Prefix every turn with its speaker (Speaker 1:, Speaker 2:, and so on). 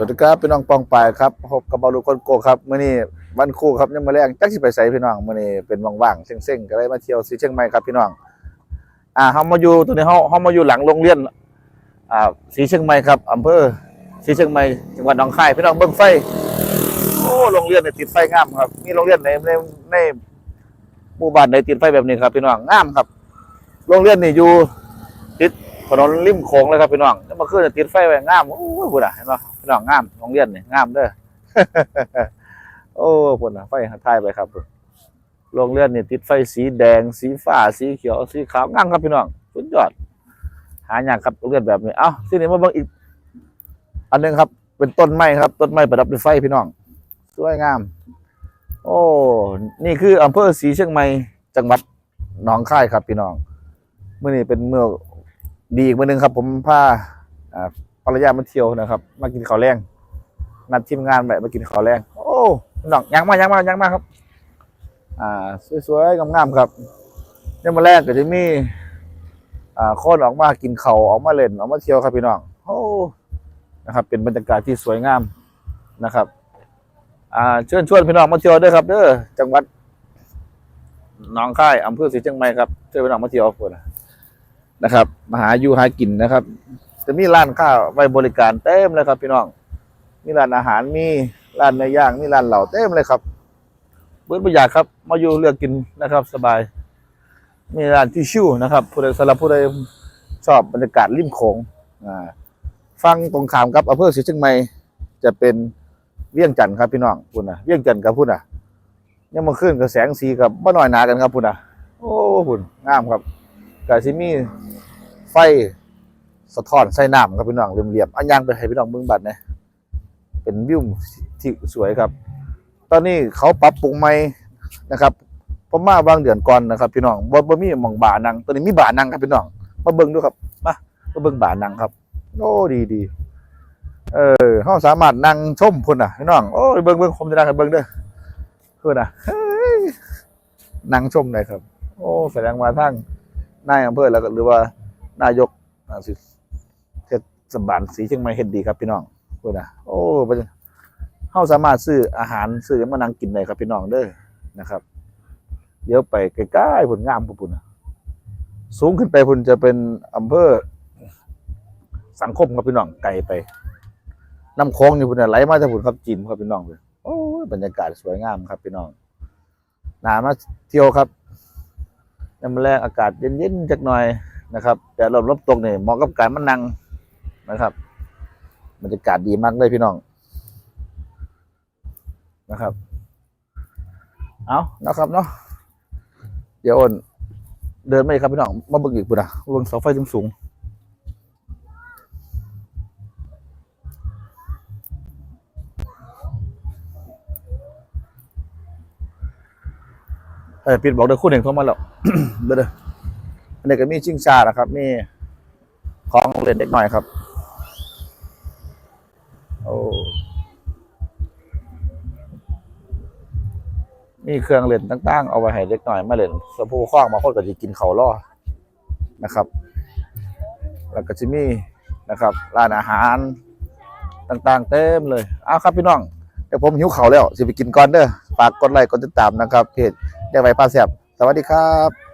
Speaker 1: สวัสดีครับพี่น้องปองปายครับพบกับบอลลูคนโกครับเมื้อนี้วันคู่ครับยังมาแรงจักสิไปไสพี่น้องเมื้อนี้เป็นว่างๆเซ็งๆก็เลยมาเที่ยวสีเชียงใหม่ครับพี่น้อง อ่าเฮามาอยู่ตัวนี้เฮาเฮามาอยู่หลังโรงเรียนอ่าสีเชียงใหม่ครับอำเภอสีเชียงใหม่จังหวัดหนองคายพี่น้องเบิ่งไฟโอ้โรงเรียนเนี่ยติดไฟงามครับมีโรงเรียนในในในหมู่บ้านใดติดไฟแบบนี้ครับพี่น้องงามครับ โรงเรียนนี่อยู่ ถนนริมโขงเลยครับพี่น้องแล้วมาขึ้นติดไฟไว้งามโอ้ยพุ่นอะเห็นป่ะพี่น้องงามโรงเรียนนี่งามเด้อโอ้พุ่นอะไฟถ่ายไปครับโรงเรียนนี่ติดไฟสีแดง สีฟ้าสีเขียวสีขาวงามครับพี่น้องสุดยอด หาอย่างครับโรงเรียนแบบนี้เอ้าที่นี่มาเบิ่งอีก อันนึงครับ เป็นต้นไม้ครับ ต้นไม้ประดับด้วยไฟพี่น้องสวยงาม โอ้นี่คืออำเภอศรีเชียงใหม่จังหวัดหนองคายครับพี่น้องเมื่อนี้เป็นเมื่อ ดีอีกมื่อหนึงครับ ผมพาอ่าภรรยามาเที่ยวนะครับ มากินข้าวแรงนัดทีมงานไปมากินข้าวแรงโอ้น้องยังมากยังมากยังมากครับ อ่า สวยๆงามๆครับเนี่ยมาแรกก็จะมีอ่าคนออกมากินเข้าออกมาเล่นออกมาเที่ยวครับพี่น้องโอ้นะครับ เป็นบรรยากาศที่สวยงามนะครับ อ่าเชิญชวนพี่น้องมาเที่ยวด้วยครับเด้อจังหวัดหนองคายอำเภอศรีเชียงใหม่ครับเชิญพี่น้องมาเที่ยวพุ่นนะ นะครับมาหาอยู่หากินนะครับ จะมีร้านข้าวไว้บริการเต็มเลยครับ พี่น้อง มีร้านอาหารมีร้านเนื้อย่างมีร้านเหล่าเต็มเลยครับเบิดประหยัดครับ มาอยู่เลือกกินนะครับ สบาย มีร้านที่ชิวนะครับผู้ใดสำหรับผู้ใดชอบบรรยากาศริมโขงอ่าฟังตรงขามกับอำเภอศรีเชียงใหม่จะเป็นเวียงจันทร์ครับพี่น้องพุ่นนะเวียงจันทร์กับพุ่นนะยังมาขึ้นกับแสงสีกับบ่น้อยหนากันครับพุ่นอะโอ้พุ่นงามครับ กาซิมีไฟสะท้อนใส่น้ำครับพี่น้องเหลี่ยมๆอันยางไปให้พี่น้องเบิ่งบัดนี่ยเป็นวิวที่สวยครับ ตอนนี้เขาปรับปรุงใหม่นะครับผมมาบางเดือนก่อนนะครับ พี่น้องบ่บ่มีหม่องบ่านังตอนนี้มีบ่านังครับพี่น้องมาเบิ่งดูครับมามาเบิ่งบ่านังครับ โอ้ดีดีเออเฮาสามารถนั่งชมพุ่นอะพี่น้องโอ้เบิ่งเบิ่งผมจะนั่งเบิ่งเด้อเพื่อนอะเฮ้ยนั่งชมเลยครับ โอ้แสดงมาทั้ง นายอำเภอแล้วก็หรือว่านายกเทศบาลสีเชียงใหม่เฮ็ดดีครับพี่น้องพื่อนะโอ้เป็นเฮาสามารถซื้ออาหารซื้อหยังมานั่งกินได้ครับพี่น้องเด้อนะครับ เดี๋ยวไปใกล้ๆผลงามพุ่นนะสูงขึ้นไปพุ่นจะเป็นอำเภอสังคมครับพี่น้องไกลไปน้ำโค้งอยู่พุ่นน่ะไหลมาจากพุ่นครับจีนครับพี่น้องเลยโอ้บรรยากาศสวยงามครับพี่น้องหนามาเที่ยวครับ น้ำแรกอากาศเย็นๆจักหน่อยนะครับ แต่ลมลมตกเนี่ยเหมาะกับการมานั่งนะครับบรรยากาศดีมากเลยพี่น้องนะครับ เอานะครับเนาะเดี๋ยวอ้นเดินไปครับพี่น้องมาเบิ่งอีกปุ่นนะเบิ่งเสาไฟสูงๆ ออปิดบอกเดี๋ยวคู่หนึ่งมาแล้วเด้อเด้ออันนี้ก็มีชิงชานะครับ มีของเล่นเด็กหน่อยครับ โอ้มีเครื่องเล่นต่างๆ เอาไว้ให้เด็กหน่อยมาเล่นสะโพูข้องบาคนก็จะกินเขาล่อนะครับ แล้วก็จะมีนะครับร้านอาหารต่างๆ เต็มเลย เอาครับพี่น้องเดี๋ยวผมหิวเขาแล้ว สิไปกินก่อนเด้อฝากกดไลค์กดติดตามนะครับเพจ เรียกไว้ป้าเสียบสวัสดีครับ